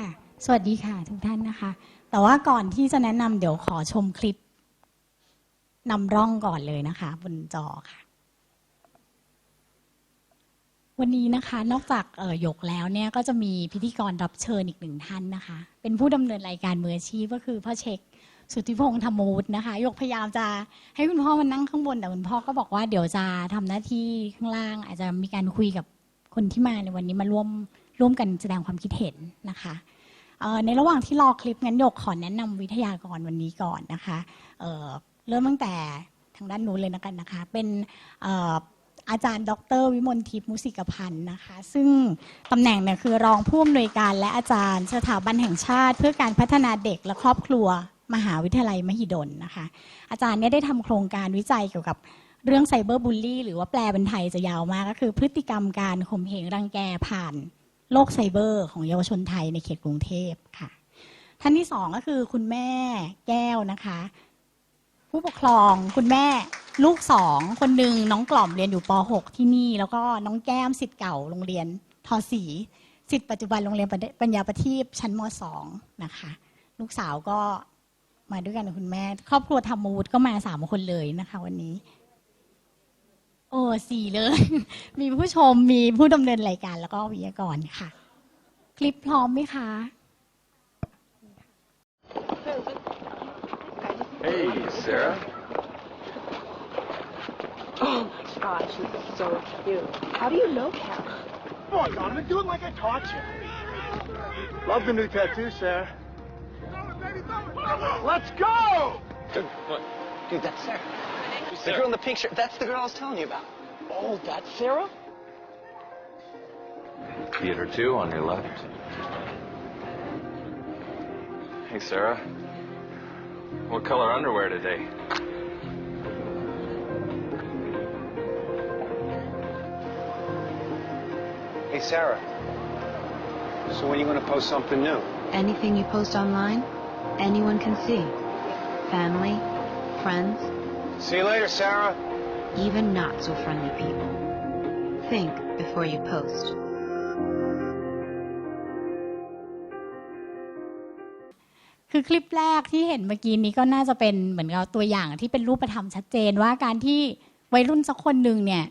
ค่ะ สวัสดีค่ะทุกท่านนะคะ แต่ว่าก่อนที่จะแนะนำเดี๋ยวขอชมคลิปนำร่องก่อนเลยนะคะ บนจอค่ะ วันนี้นะคะ นอกจากเอ่อหยกแล้วเนี่ยก็จะมีพิธีกรรับเชิญอีกหนึ่งท่านนะคะ เป็นผู้ดำเนินรายการมืออาชีพก็คือพ่อเช็คสุทธิพงษ์ธรรมวุฒินะคะหยกพยายามจะให้คุณพ่อมานั่งข้างบนแต่คุณพ่อก็บอกว่าเดี๋ยวจะทำหน้าที่ข้างล่าง อาจจะมีการคุยกับคนที่มาในวันนี้มาร่วม ร่วมกันแสดงความคิดเห็นนะคะในระหว่างที่รอคลิปงั้นหยกขอแนะนำวิทยากรวันนี้ก่อนนะคะเเริ่มตั้งแต่ทางด้านนู้นเลยนะกันนะคะ เป็นอาจารย์ ดร วิมลทิพย์มุสิกพันธ์นะคะ ซึ่งตำแหน่งเนี่ยคือรองผู้อำนวยการและอาจารย์สถาบันแห่งชาติ เพื่อการพัฒนาเด็กและครอบครัวมหาวิทยาลัยมหิดลนะคะ อาจารย์เนี่ยได้ทำโครงการวิจัยเกี่ยวกับเรื่องไซเบอร์บูลลี่หรือว่าแปลเป็นไทยจะยาวมากก็คือพฤติกรรมการข่มเหงรังแกผ่าน โลกไซเบอร์ของเยาวชนไทยในเขตกรุงเทพค่ะ ท่านที่สองก็คือคุณแม่แก้วนะคะ ผู้ปกครองคุณแม่ลูกสองคนหนึ่งน้องกล่อมเรียนอยู่ป .6 ที่นี่ แล้วก็น้องแก้มสิทธิ์เก่าโรงเรียนทศีสิทธิ์ปัจจุบันโรงเรียนปัญญาประทีปชั้นม .2 นะคะ ลูกสาวก็มาด้วยกันกับคุณแม่ ครอบครัวธรรมวุฒิก็มาสามคนเลยนะคะ วันนี้ โอ้สี่เลย มีผู้ชมมีผู้ดำเนินรายการแล้วก็วิทยากรค่ะ คลิปพร้อมไหมคะ Hey, Sarah. Oh my gosh, she's so cute. How do you know Cal? Come on, Donovan, do it like I taught you. Love the new tattoo, Sarah. Let's go! Dude, what? Dude, that's Sarah. The girl in the pink shirt. That's the girl I was telling you about. Oh, that's Sarah? Theater 2 on your left. Hey, Sarah. What color underwear today? Hey, Sarah. So when are you going to post something new? Anything you post online, anyone can see. Family, friends, See you later, Sarah. Even not so friendly people. Think before you post. คือคลิปแรกที่เห็นเมื่อกี้นี้ก็น่าจะเป็นเหมือนกับตัวอย่างที่เป็นรูปธรรมชัดเจนว่าการที่วัยรุ่นสักคนหนึ่งเนี่ย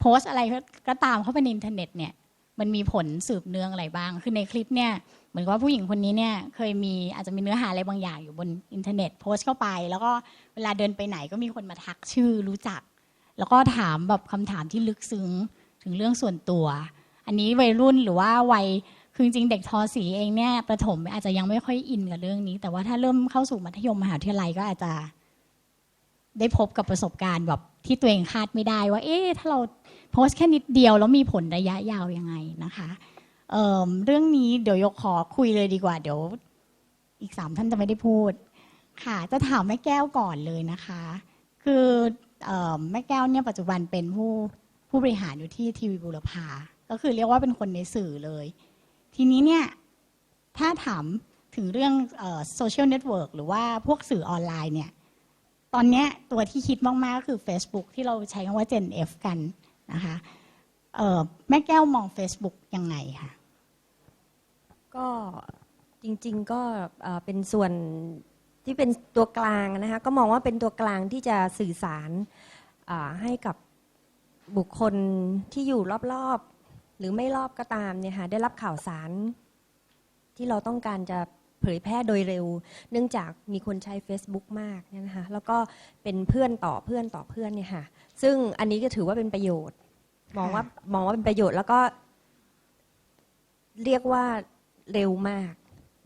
โพสอะไรก็ตามเข้าไปในอินเทอร์เน็ตเนี่ยมันมีผลสืบเนื่องอะไรบ้าง คือในคลิปเนี่ยเหมือนกับว่าผู้หญิงคนนี้เนี่ยเคยมีอาจจะมีเนื้อหาอะไรบางอย่างอยู่บนอินเทอร์เน็ตโพสเข้าไป แล้วก็เวลาเดินไปไหนก็มีคนมาทักชื่อรู้จัก แล้วก็ถามแบบคำถามที่ลึกซึ้งถึงเรื่องส่วนตัว อันนี้วัยรุ่นหรือว่าวัยคือจริงเด็กทอสีเองเนี่ยประถมอาจจะยังไม่ค่อยอินกับเรื่องนี้ แต่ว่าถ้าเริ่มเข้าสู่มัธยมมหาวิทยาลัยก็อาจจะ ได้พบกับประสบการณ์แบบที่ตัวเองคาดไม่ได้ว่า เอ๊ะถ้าเราโพสต์แค่นิดเดียวแล้วมีผลระยะยาวยังไงนะคะเอิ่มเรื่องนี้เดี๋ยวยกขอคุยเลยดีกว่า เดี๋ยว อีกสามท่านจะไม่ได้พูด ค่ะ จะถามแม่แก้วก่อนเลยนะคะ คือ แม่แก้วเนี่ยปัจจุบันเป็นผู้ผู้บริหารอยู่ที่ทีวีบุรพาก็คือเรียกว่าเป็นคนในสื่อเลย ทีนี้เนี่ยถ้าถามถึงเรื่องโซเชียลเน็ตเวิร์กหรือว่าพวกสื่อออนไลน์เนี่ยตอนนี้ตัวที่คิดมาก ๆ ก็คือ Facebook ที่เราใช้คำว่า Gen F กันนะคะแม่แก้วมอง Facebook ยังไงคะก็จริง ๆ ก็เป็นส่วน ที่เป็นตัวกลางนะคะก็มองว่าเป็นตัวกลางที่จะสื่อสารอ่าให้กับบุคคลที่อยู่รอบๆ หรือไม่รอบก็ตามเนี่ยค่ะได้รับข่าวสารที่เราต้องการจะเผยแพร่โดยเร็ว เนื่องจากมีคนใช้ Facebook มากเนี่ยนะคะแล้วก็เป็นเพื่อนต่อเพื่อนต่อเพื่อนเนี่ยค่ะซึ่งอันนี้ก็ถือว่าเป็นประโยชน์ มองว่ามองว่าเป็นประโยชน์แล้วก็ เรียกว่าเร็วมาก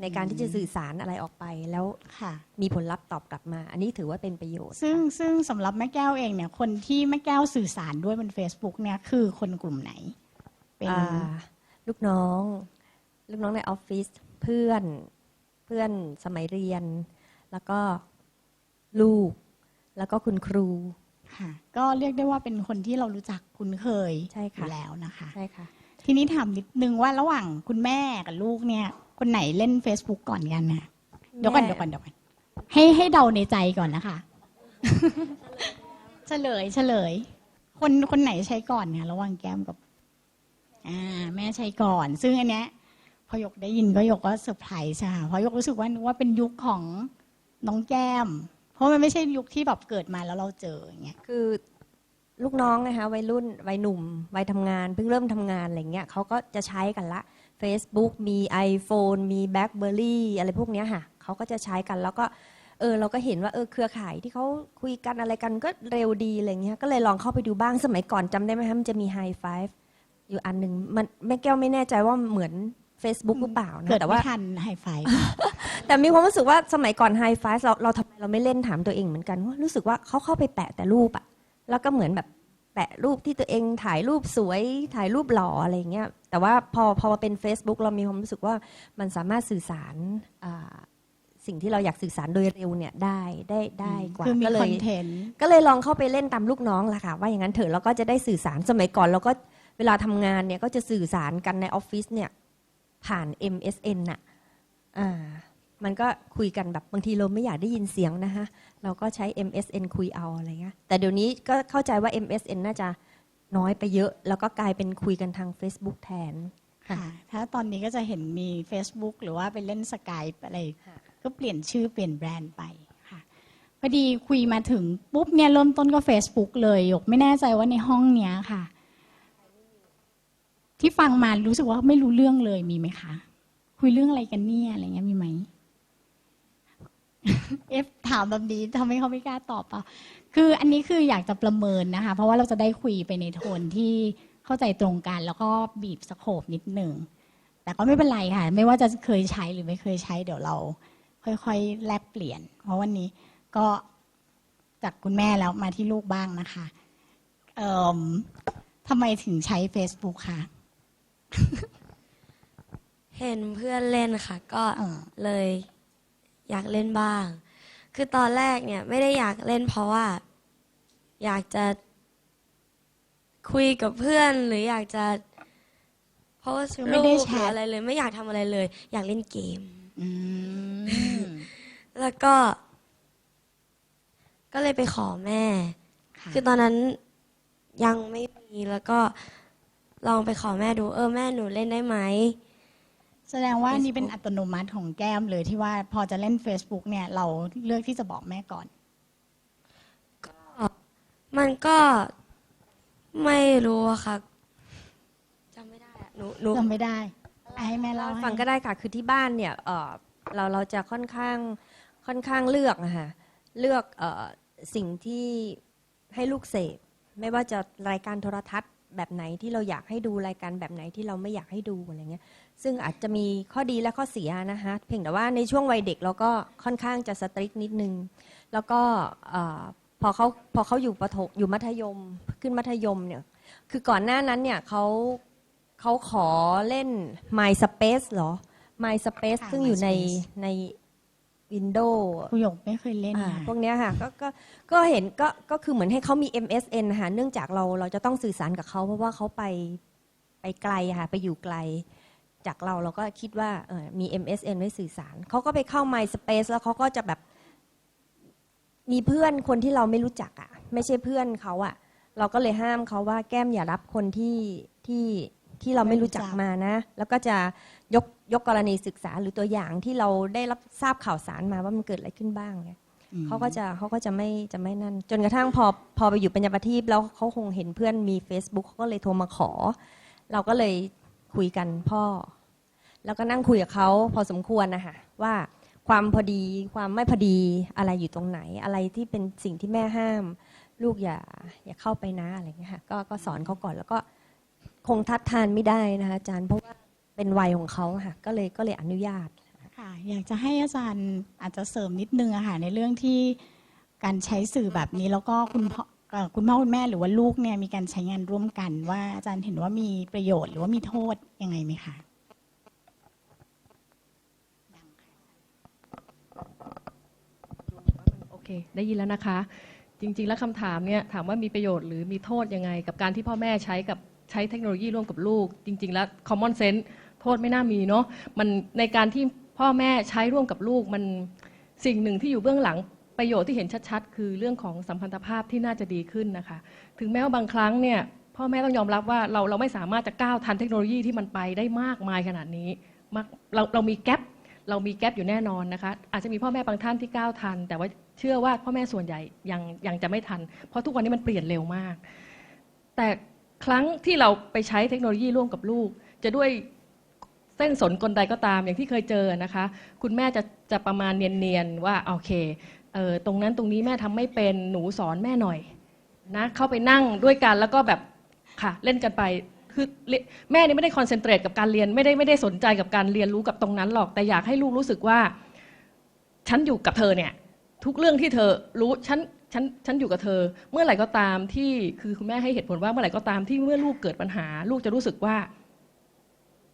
ในการที่จะสื่อสารอะไรออกไปแล้วค่ะ มีผลลัพธ์ตอบกลับมา อันนี้ถือว่าเป็นประโยชน์ ซึ่งค่ะซึ่งสำหรับแม่แก้วเองเนี่ย คนที่แม่แก้วสื่อสารด้วยบน Facebook เนี่ยคือคนกลุ่มไหน เป็นอ่าลูกน้อง ลูกน้องในออฟฟิศเพื่อนเพื่อนสมัยเรียน แล้วก็ลูก แล้วก็คุณครู ค่ะ ก็เรียกได้ว่าเป็นคนที่เรารู้จักคุ้นเคยใช่ค่ะ อยู่แล้วนะคะ ใช่ค่ะ ทีนี้ถามนิดนึงว่าระหว่างคุณแม่กับลูกเนี่ย คนไหนเล่น Facebook ก่อนกันนะเดี๋ยวก่อนเดี๋ยวก่อนเดี๋ยวก่อนให้ให้เดาในใจก่อนนะคะ เฉลยเฉลย คนคนไหนใช้ก่อนเนี่ยระหว่างแก้มกับ อ่า แม่ใช้ก่อน ซึ่งอันเนี้ยพอหยกได้ยินก็หยกก็เซอร์ไพรส์ค่ะเพราะหยกรู้สึกว่านึกว่าเป็นยุคของน้องแก้ม เพราะมันไม่ใช่ยุคที่แบบเกิดมาแล้วเราเจออย่างเงี้ยคือ ลูกน้องนะคะวัยรุ่นวัยหนุ่มวัยทำงาน เพิ่งเริ่มทำงานอะไรเงี้ยเขาก็จะใช้กันละ Facebook มี iPhone มี BlackBerry อะไรพวกเนี้ยค่ะเขาก็จะใช้กันแล้วก็เออเราก็เห็นว่าเออเครือข่ายที่เขาคุยกันอะไรกันก็เร็วดีอะไรเงี้ยก็เลยลองเข้าไปดูบ้างสมัยก่อนจำได้ไหมคะมันจะมี High Five อยู่อันหนึ่งมันแม่แก้วไม่แน่ใจว่าเหมือน Facebook หรือเปล่านะเกิดแต่ไม่ว่าทันไฮไฟ แต่มีความรู้สึกว่าสมัยก่อนไฮไฟเราเราทำไมเราไม่เล่นถามตัวเองเหมือนกันว่ารู้สึกว่าเขาเข้าไปแปะแต่รูปอะ แล้วก็เหมือนแบบแปะรูปที่ตัวเองถ่ายรูปสวยถ่ายรูปหล่ออะไรอย่างเงี้ยแต่ว่าพอพอมาเป็น Facebook เรามีความรู้สึกว่ามันสามารถสื่อสารอ่าสิ่งที่เราอยากสื่อสารโดยเร็วเนี่ยได้ได้ได้กว่าคือมีก็เลคอยนเทนต์ก็เลยลองเข้าไปเล่นตามลูกน้องละค่ะว่าอย่างนั้นเถอะเราก็จะได้สื่อสารสมัยก่อนเราก็เวลาทำงานเนี่ยก็จะสื่อสารกันในออฟฟิศเนี่ยผ่าน MSN น่ะอ่า มันก็คุยกันแบบบางทีเราไม่อยากได้ยินเสียงนะคะเราก็ใช้ MSN คุยเอาอะไรเงี้ยแต่เดี๋ยวนี้ก็เข้าใจว่า MSN น่าจะน้อยไปเยอะ แล้วก็กลายเป็นคุยกันทาง Facebook แทนค่ะ ถ้าตอนนี้ก็จะเห็นมี Facebook หรือว่าไปเล่นสกายอะไรค่ะก็เปลี่ยนชื่อเปลี่ยนแบรนด์ไปค่ะพอดีคุยมาถึงปุ๊บเนี่ยเริ่มต้นก็ Facebook เลยหยกไม่แน่ใจว่าในห้องเนี้ยค่ะ ที่ฟังมารู้สึกว่าไม่รู้เรื่องเลยมีไหมคะ คุยเรื่องอะไรกันเนี่ยอะไรเงี้ยมีไหม เอฟถามแบบนี้ทำให้เขาไม่กล้าตอบเปล่าคืออันนี้คืออยากจะประเมินนะคะ เพราะว่าเราจะได้คุยไปในโทนที่เข้าใจตรงกันแล้วก็บีบสโคบนิดหนึ่งแต่ก็ไม่เป็นไรค่ะ ไม่ว่าจะเคยใช้หรือไม่เคยใช้ เดี๋ยวเรา ค่อยๆแลกเปลี่ยน เพราะวันนี้ก็จากคุณแม่แล้วมาที่ลูกบ้างนะคะเอิ่มทำไมถึงใช้ Facebook คะเห็นเพื่อนเล่นค่ะ ก็เออเลย อยากเล่นบ้าง คือตอนแรกเนี่ยไม่ได้อยากเล่นเพราะว่า อยากจะคุยกับเพื่อนหรืออยากจะโพสต์คือไม่รูได้ปแชหรือทอะไรเลย ไม่อยากทำอะไรเลย อยากเล่นเกม อืม แล้วก็ ก็เลยไปขอแม่ ค่ะ คือตอนนั้นยังไม่มีแล้วก็ลองไปขอแม่ดู เออแม่หนูเล่นได้ไหม แสดงว่าอันนี่ Facebook เป็นอัตโนมัติของแก้มเลยที่ว่าพอจะเล่น Facebook เนี่ยเราเลือกที่จะบอกแม่ก่อน มันก็ไม่รู้อะค่ะจำไม่ได้อะหนูหนูจำไม่ได้อะให้แม่เล่าเล่าให้ให้ฟังก็ได้ค่ะคือที่บ้านเนี่ยเอ่อเราเราจะค่อนข้างค่อนข้างเลือกนะคะเลือกเอ่อสิ่งที่ให้ลูกเสพ ไม่ว่าจะรายการโทรทัศน์ แบบไหนที่เราอยากให้ดูรายการแบบไหนที่เราไม่อยากให้ดูอะไรเงี้ย ซึ่งอาจจะมีข้อดีและข้อเสียนะคะเพียงแต่ว่าในช่วงวัยเด็กเราก็ค่อนข้างจะสตริกนิดนึง แล้วก็เอ่อพอเขาพอเขาอยู่ประถมอยู่มัธยมขึ้นมัธยมเนี่ย คือก่อนหน้านั้นเนี่ยเขาเขาขอเล่น My Space เหรอ My Space ค่ะซึ่งอยู่ใน MySpace ใน Windows คุณหยกไม่เคยเล่นอ่าค่ะพวกเนี้ยค่ะก็ก็ก็เห็นก็ก็คือเหมือนให้เขามี MSN นะคะเนื่องจากเราเราจะต้องสื่อสารกับเขาเพราะว่าเขาไปไปไกลอะค่ะไปอยู่ไกล จากเราเราก็คิดว่าเออมี MSN ไว้สื่อสาร เขาก็ไปเข้า MySpace แล้วเขาก็จะแบบมีเพื่อนคนที่เราไม่รู้จักอะไม่ใช่เพื่อนเขาอะเราก็เลยห้ามเขาว่าแก้มอย่ารับคนที่ที่ ที่เราไม่รู้จักไม่รู้จักมานะ แล้วก็จะยกยกกรณีศึกษาหรือตัวอย่างที่เราได้รับทราบข่าวสารมาว่ามันเกิดอะไรขึ้นบ้างเนี่ยอืมเขาก็จะเขาก็จะไม่จะไม่นั่น จนกระทั่งพอพอไปอยู่ปัญญาประทีปแล้วเขาคงเห็นเพื่อนมี Facebook เขาก็เลยโทรมาขอ เราก็เลยคุยกันพ่อ แล้วก็นั่งคุยกับเขาพอสมควรนะคะว่าความพอดีความไม่พอดีอะไรอยู่ตรงไหน อะไรที่เป็นสิ่งที่แม่ห้าม ลูกอย่าอย่าเข้าไปนะอะไรอย่างเงี้ยค่ะก็ก็สอนเขาก่อนแล้วก็ คงทัดทานไม่ได้นะคะอาจารย์เพราะว่าเป็นวัยของเขาค่ะก็เลยก็เลยอนุญาต ค่ะ อยากจะให้อาจารย์อาจจะเสริมนิดนึงอะค่ะในเรื่องที่การใช้สื่อแบบนี้แล้วก็คุณพ่อเอ่อคุณพ่อคุณแม่หรือว่าลูกเนี่ยมีการใช้งานร่วมกัน ว่าอาจารย์เห็นว่ามีประโยชน์หรือว่ามีโทษยังไงไหมคะโอเค ได้ยินแล้วนะคะ จริง ๆ แล้วคำถามเนี่ยถามว่ามีประโยชน์หรือมีโทษยังไง กับการที่พ่อแม่ใช้กับ ใช้เทคโนโลยีร่วมกับลูก จริง ๆ แล้ว common sense โทษไม่น่ามีเนาะมันในการที่พ่อแม่ใช้ร่วมกับลูกมันสิ่งหนึ่งที่อยู่เบื้องหลังประโยชน์ที่เห็นชัดๆ คือเรื่องของสัมพันธภาพที่น่าจะดีขึ้นนะคะ ถึงแม้ว่าบางครั้งเนี่ยพ่อแม่ต้องยอมรับว่าเราเราไม่สามารถจะก้าวทันเทคโนโลยีที่มันไปได้มากมายขนาดนี้มากเราเรามีแกลบเรามีแกลบอยู่แน่นอนนะคะอาจจะมีพ่อแม่บางท่านที่ก้าวทัน แต่ว่าเชื่อว่าพ่อแม่ส่วนใหญ่ยังยังจะไม่ทัน เพราะทุกวันนี้มันเปลี่ยนเร็วมาก แต่ ครั้งที่เราไปใช้เทคโนโลยีร่วมกับลูก จะด้วยเส้นสนกลใดก็ตามอย่างที่เคยเจอนะคะ คุณแม่จะจะประมาณเนียนๆว่าโอเคเออตรงนั้นตรงนี้แม่ทำไม่เป็นหนูสอนแม่หน่อยนะเข้าไปนั่งด้วยกันแล้วก็แบบค่ะเล่นกันไปคือแม่นี่ไม่ได้คอนเซนเทรตกับการเรียนไม่ได้ไม่ได้สนใจกับการเรียนรู้กับตรงนั้นหรอก แต่อยากให้ลูกรู้สึกว่า ฉันอยู่กับเธอเนี่ย ทุกเรื่องที่เธอรู้ฉัน ฉันฉันอยู่กับเธอ เมื่อไหร่ก็ตามที่คือคุณแม่ให้เหตุผลว่าเมื่อไหร่ก็ตามที่เมื่อลูกเกิดปัญหา ลูกจะรู้สึกว่า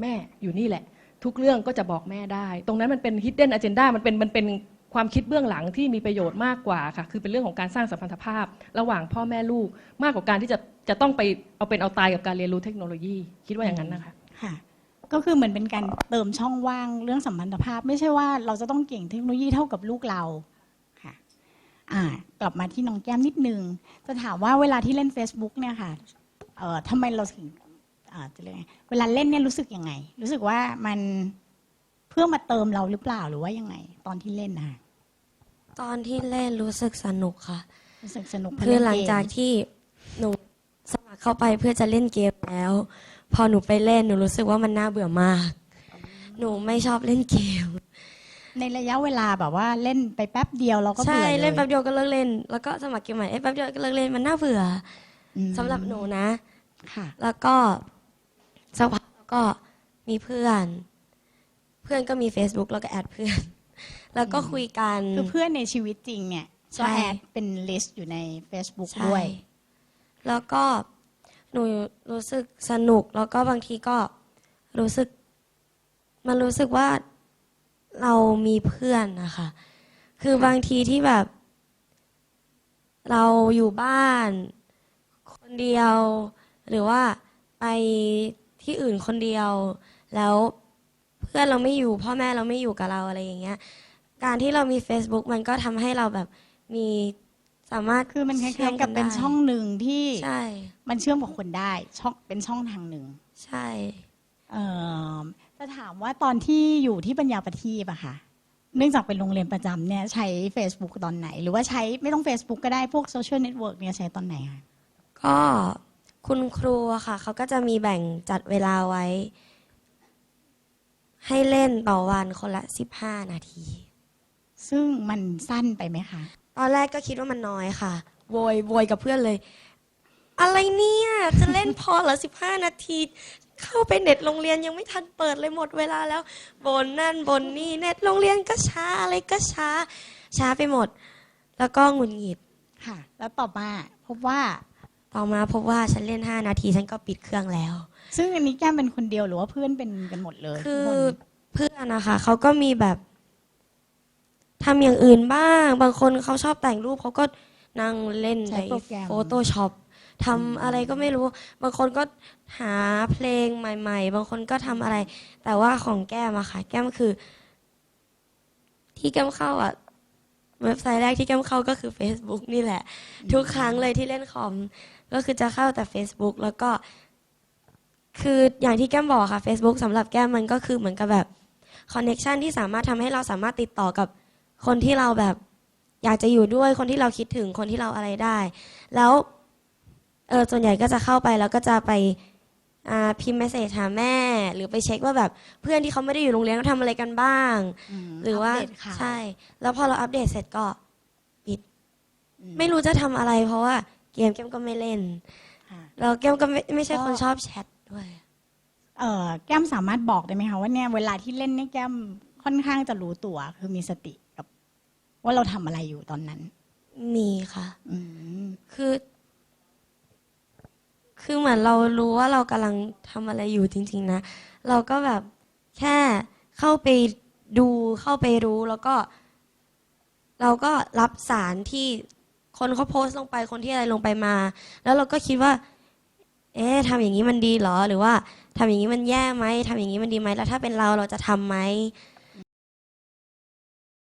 แม่อยู่นี่แหละ ทุกเรื่องก็จะบอกแม่ได้ ตรงนั้นมันเป็น hidden agenda มันเป็นมันเป็นความคิดเบื้องหลังที่มีประโยชน์มากกว่าค่ะ คือเป็นเรื่องของการสร้างสัมพันธภาพ ระหว่างพ่อแม่ลูกมากกว่าการที่จะจะต้องไปเอาเป็นเอาตายกับการเรียนรู้เทคโนโลยี คิดว่าอย่างนั้นนะคะค่ะก็คือเหมือนเป็นการเติมช่องว่างเรื่องสัมพันธภาพ ไม่ใช่ว่าเราจะต้องเก่งเทคโนโลยีเท่ากับลูกเราค่ะอ่า กลับมาที่น้องแก้มนิดนึง จะถามว่าเวลาที่เล่น Facebook เนี่ยค่ะเอ่อทำไมเราถึงอ่าจะเรียกไงเวลาเล่นเนี่ยรู้สึกยังไง รู้สึกว่ามันเพื่อมาเติมเราหรือเปล่าหรือว่ายังไง ตอนที่เล่นนะคะตอนที่เล่นรู้สึกสนุกค่ะ รู้สึกสนุกคือหลังเนเมจากที่หนูสมัครเข้าไปเพื่อจะเล่นเกมแล้ว พอหนูไปเล่นหนูรู้สึกว่ามันน่าเบื่อมาก หนูไม่ชอบเล่นเกม ในระยะเวลาแบบว่าเล่นไปแป๊บเดียวเราก็ใช่เบื่อเลยเล่นแป๊บเดียวก็เลิกเล่น แล้วก็สมัครเกมใหม่เอ้ยแป๊บเดียวก็เลิกเล่นมันน่าเบื่ออืมสำหรับหนูนะ ค่ะ แล้วก็สักพักแล้วก็มีเพื่อน เพื่อนก็มี Facebook แล้วก็แอดเพื่อน แล้วก็คุยกัน คือเพื่อนในชีวิตจริงเนี่ยใช่ ก็แอดเป็นลิสต์อยู่ใน Facebook ใช่ด้วย แล้วก็หนูรู้สึกสนุกแล้วก็บางทีก็รู้สึก มันรู้สึกว่า เรามีเพื่อนนะคะ คือบางทีที่แบบ เราอยู่บ้าน คนเดียว หรือว่าไปที่อื่นคนเดียว แล้วเพื่อนเราไม่อยู่ พ่อแม่เราไม่อยู่กับเราอะไรอย่างเงี้ย การที่เรามี Facebook มันก็ทำให้เราแบบมีสามารถคือมันคชื่ล้ายๆกับเป็นได้ช่องหนึ่งที่ใช่ มันเชื่อมกับคนได้ช่องเป็นช่องทางหนึ่งใช่เอ่อ จะถามว่าตอนที่อยู่ที่ปัญญาประทีปอะค่ะ เนื่องจากเป็นโรงเรียนประจำเนี่ยใช้ Facebook ตอนไหน หรือว่าใช้ไม่ต้อง Facebook ก็ได้พวกโซเชียลเน็ตเวิร์กเนี่ยใช้ตอนไหนคะก็คุณครูอะค่ะ เขาก็จะมีแบ่งจัดเวลาไว้ ให้เล่นต่อวันคนละสิบห้านาที ซึ่งมันสั้นไปไหมคะ ตอนแรกก็คิดว่ามันน้อยค่ะโวยโวยกับเพื่อนเลย อะไรเนี่ย จะเล่นพอเหรอสิบห้านาที เข้าไปเน็ตโรงเรียนยังไม่ทันเปิดเลยหมดเวลาแล้วบนนั่นบนนี่เน็ตโรงเรียนก็ช้าอะไรก็ช้า ช้าไปหมด แล้วก็หงุดหงิดค่ะ แล้วต่อมาพบว่าต่อมาพบว่าฉันเล่นห้านาทีฉันก็ปิดเครื่องแล้ว ซึ่งอันนี้แก้มเป็นคนเดียวหรือว่าเพื่อนเป็นกันหมดเลยคือทุกนเพื่อนนะคะเขาก็มีแบบทำอย่างอื่นบ้าง บางคนเขาชอบแต่งรูปเขาก็นั่งเล่นใช้ในโปรแกรมโฟโต้ช็อป ทำอะไรก็ไม่รู้ บางคนก็หาเพลงใหม่ ๆ บางคนก็ทำอะไร แต่ว่าของแก้มอะค่ะ แก้มคือ ที่แก้มเข้าอะเว็บไซต์แรกที่แก้มเข้าก็คือ Facebook นี่แหละ ทุกครั้งเลยที่เล่นคอม ก็คือจะเข้าแต่ Facebook แล้วก็ คืออย่างที่แก้มบอกค่ะ Facebook สำหรับแก้มมันก็คือเหมือนกับแบบคอนเน็ชันที่สามารถทำให้เราสามารถติดต่อกับคนที่เราแบบ อยากจะอยู่ด้วยคนที่เราคิดถึงคนที่เราอะไรได้ แล้ว เออส่วนใหญ่ก็จะเข้าไปแล้วก็จะไปอ่าพิมพ์เมสเซจหาแม่ หรือไปเช็คว่าแบบเพื่อนที่เขาไม่ได้อยู่โรงเรียนเขาทำอะไรกันบ้างมหรือว่าปเดตข่วใช่ แล้วพอเราอัปเดตเสร็จก็อืไม่รู้จะทำอะไร เพราะว่าเกมแก้มก็ไม่เล่น ค่ะ แล้วแก้มก็ไม่ไม่ใช่ก็คนชอบแชทด้วย เอ่อแก้มสามารถบอกได้ไหมคะว่าเนี่ยเวลาที่เล่นเนี่ยแก้มค่อนข้างจะรู้ตัวคือมีสติกับ ว่าเราทำอะไรอยู่ตอนนั้น มีค่ะ อืมคือ คือเหมือนเรารู้ว่าเรากำลังทำอะไรอยู่จริง ๆ นะ เราก็แบบแค่เข้าไปดูเข้าไปรู้แล้วก็ เราก็รับสารที่คนเขาโพสต์ลงไปคนที่อะไรลงไปมา แล้วเราก็คิดว่า เอ๊ะทำอย่างนี้มันดีเหรอ หรือว่าทำอย่างนี้มันแย่ไหมทำอย่างนี้มันดีไหมแล้วถ้าเป็นเราเราจะทำไหม